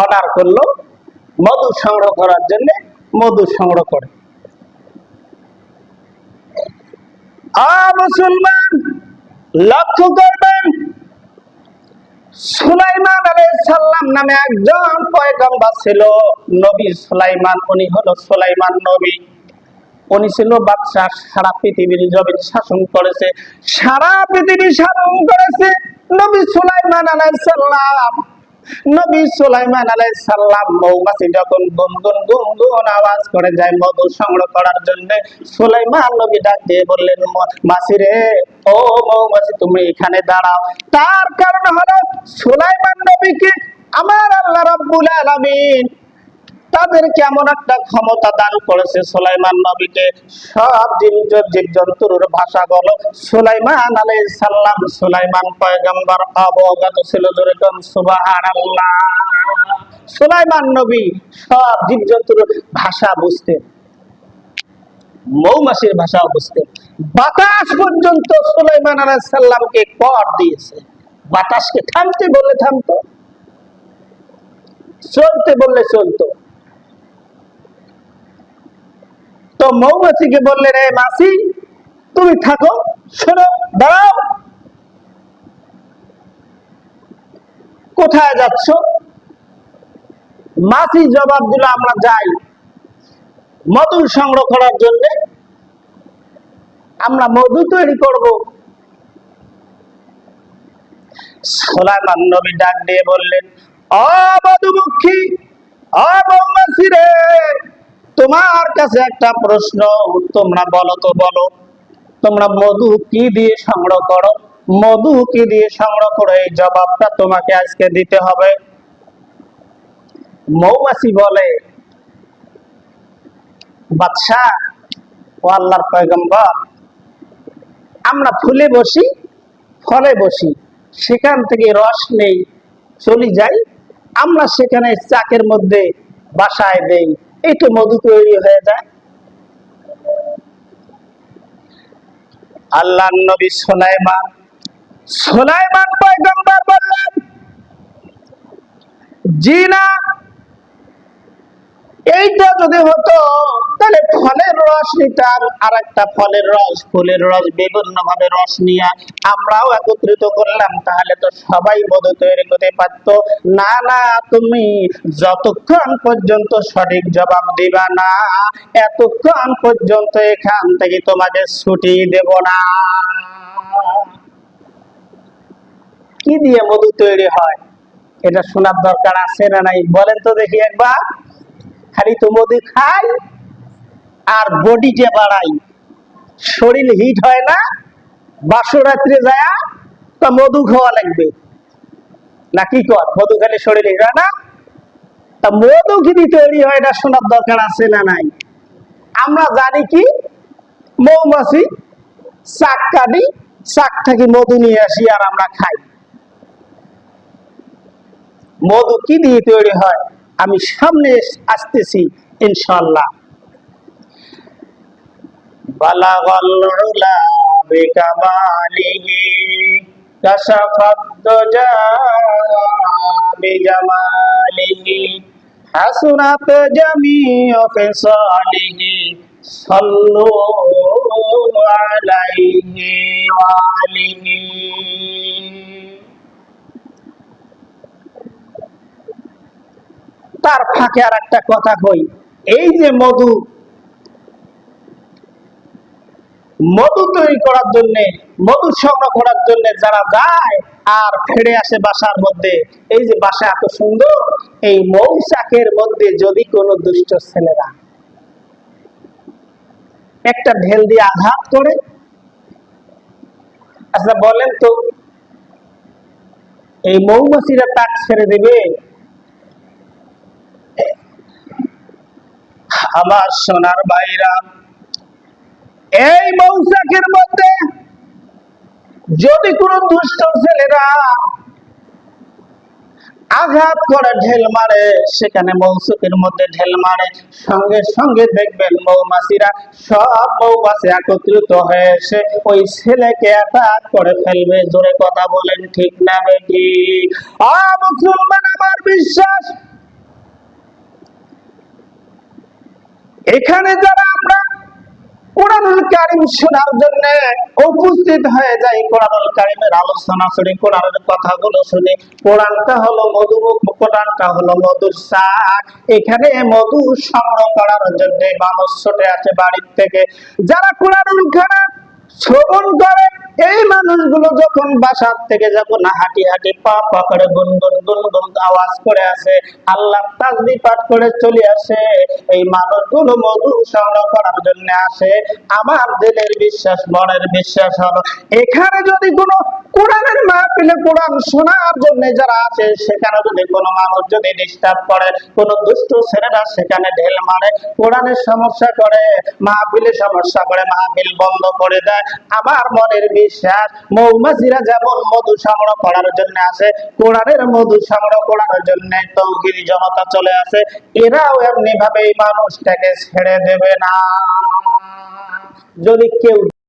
Order করল, মধু সংগ্রহ করার জন্য মধু সংগ্রহ করে। মুসলমান, লক্ষ্য করবেন, সুলাইমান সালাম নামে একজন পয়গম্বর ছিল, নবী সুলাইমান। উনি হলো সুলাইমান নবী। উনি ছিল বাদশাহ, সারা পৃথিবীর জমিন শাসন করেছে, সারা পৃথিবী শাসন করেছে নবী সুলাইমান আলাইহিস সালাম। নবী সুলাইমান আলাইহিস সালাম মৌমাছি যখন গুনগুন গুনগুন আওয়াজ করে যায় মধু সংগ্রহ করার জন্য, সুলাইমান নবী ডাক দিয়ে বললেন মাসি রে, ও মৌমাছি, তুমি এখানে দাঁড়াও। তার কারণ হলো সুলাইমান নবীকে আমার আল্লাহ রাব্বুল আলামিন তাদেরকে এমন একটা ক্ষমতা দান করেছে সুলাইমান নবীকে? সব জীব জন্তুর ভাষা বলো সুলাইমান আলাইহিস সালাম, সুলাইমান পয়গম্বর অবগত ছিল জোরে কোন সুলাইমান নবী সব জীব জন্তুর ভাষা বুঝতেন। ভাষা বুঝতেন। বাতাস পর্যন্ত সুলাইমান আলাইহিস সালামকে কর দিয়েছে। বাতাসকে থামতে বললে থামতো, চলতে বললে চলতো। তো মৌমাছিকে বললেন এই মাছি তুমি থাকো, শোনো, দাঁড়াও। কোথায় যাচ্ছ? মাছি জবাব দিল, আমরা যাই মধু সংগ্রহ করার জন্য। আমরা মধু তৈরি করব। সোলাইমান নবী ডাক দিয়ে বললেন, অ মধুমুখী রে। তোমার কাছে একটা প্রশ্ন, তোমরা বলো তো বলো। তোমরা মধু কি দিয়ে সংগ্রহ করো? মধু কি দিয়ে সংগ্রহ করো? এই জবাবটা তোমাকে আজকে দিতে হবে। মৌমাছি বলে, বাদশাহ ও আল্লাহর পয়গম্বর, আমরা ফুলে বসি, ফলে বসি, সেখান থেকে রস নেই, চলে যাই, আমরা সেখানে চাকের মধ্যে বাসায় দেই। একটু মধু তৈরি হয়ে যায়। আল্লাহ নবী সোলাইমান সোলাইমান পয়গম্বর বললেন, জি না, এইটা যদি হতো ফলের রস নিতাম আর একটা ফলের রস, ফুলের রস, বিভিন্ন ভাবে রস নিয়ে আমরাও একত্রিত করলাম। তাহলে তো সবাই মধু তৈরি করতে পারতো। না না, তুমি যতক্ষণ পর্যন্ত সঠিক জবাব দিবা না, এতক্ষণ পর্যন্ত এখান থেকে তোমাকে ছুটি দেব না। কি দিয়ে মধু তৈরি হয়? এটা শোনার দরকার আছে না নাই? বলেন তো দেখি একবার। খালি তো মধু খাই। আর বডি যে বাড়াই, শরীর হিট হয় না, বাসরাত্রে যায়, তো মধু খাওয়া লাগবে। না কি কর, মধু খেলে শরীর হিট হয় না। তা মধু যদি তৈরি হয়, এটা শোনার দরকার আছে না নাই? আমরা জানি কি, মৌমাছি চাক কাটি চাক থেকে মধু নিয়ে আসি আর আমরা খাই। মধু কি দিয়ে তৈরি হয়? আমি সামনে আসতেছি ইনশাল্লাহ বালাগাল উলা বিকামালিহি কাশাফাত দুজা বিজামালিহি হাসুনাত জামিউ ফিসালিহি সাল্লু আলাইহি ওয়া তার ফাঁকে আর একটা কথা কই। এই যে মধু মধু তৈরি করার জন্য, মধু সংগ্রহ করার জন্য যারা যায় আর ফিরে আসে বাসার মধ্যে, এই যে বাসা এত সুন্দর, এই মৌচাকের মধ্যে যদি কোনো দুষ্ট ছেলেরা একটা ঢেল দিয়ে আঘাত করে আচ্ছা বলেন তো, এই মৌমাছিরা তাক ছেড়ে দেবে? আমার সোনার বাইরা এই মৌসাকের মধ্যে যদি কোন দুষ্ট ছেলেরা আঘাত করে, ঢেল মারে, সেখানে মৌসুকের মধ্যে ঢেল মারে। সঙ্গে সঙ্গে দেখবেন মৌমাসিরা সব মৌমাসি একত্রিত হয়ে এসে ওই ছেলেকে অ্যাটাক করে ফেলবে। জোরে কথা বলেন, ঠিক না বেটি? মুসলমান, আমার বিশ্বাস। এখানে যারা আমরা কোরআনুল শোনার জন্য উপস্থিত হয়ে কোরআনুল আলোচনা কোরআনের কথাগুলো শুনি। কোরআনটা হলো মধুমুখ কোরআনটা হলো মধুর শাক। এখানে মধু সংগ্রহ করার জন্য মানুষ ছুটে আছে বাড়ির থেকে। যারা কোরআনুল কারিম শ্রবণ করে এই মানুষগুলো যখন বাসার থেকে যখন হাঁটি হাঁটি পা পা করে গুনগুন গুনগুন আওয়াজ করে আসে, আল্লাহ তাজবি পাঠ করে চলে আসে, এই মানুষগুলো মধু সংগ্রহ করার জন্য আসে। আমার দিলের বিশ্বাস, মনের বিশ্বাস হলো, এখানে যদি কোনো কোরআনের মাহফিলে কোরআন শোনার জন্য যারা আছে সেখানে যদি কোনো মানুষ যদি ডিস্টার্ব করে, কোন দুষ্ট ছেলেরা সেখানে ঢেল মারে, কোরআনের সমস্যা করে, মাহফিলে সমস্যা করে, মাহফিল বন্ধ করে দেয়, আমার মনের বিশ্বাস মৌমাছিরা যেমন মধু সংগ্রহ করার জন্য আসে কোরআনের মধু সংগ্রহ করার জন্য তৌহিদি জনতা চলে আসে। এরাও এমনি ভাবে মানুষটাকে ছেড়ে দেবে না। যদি কেউ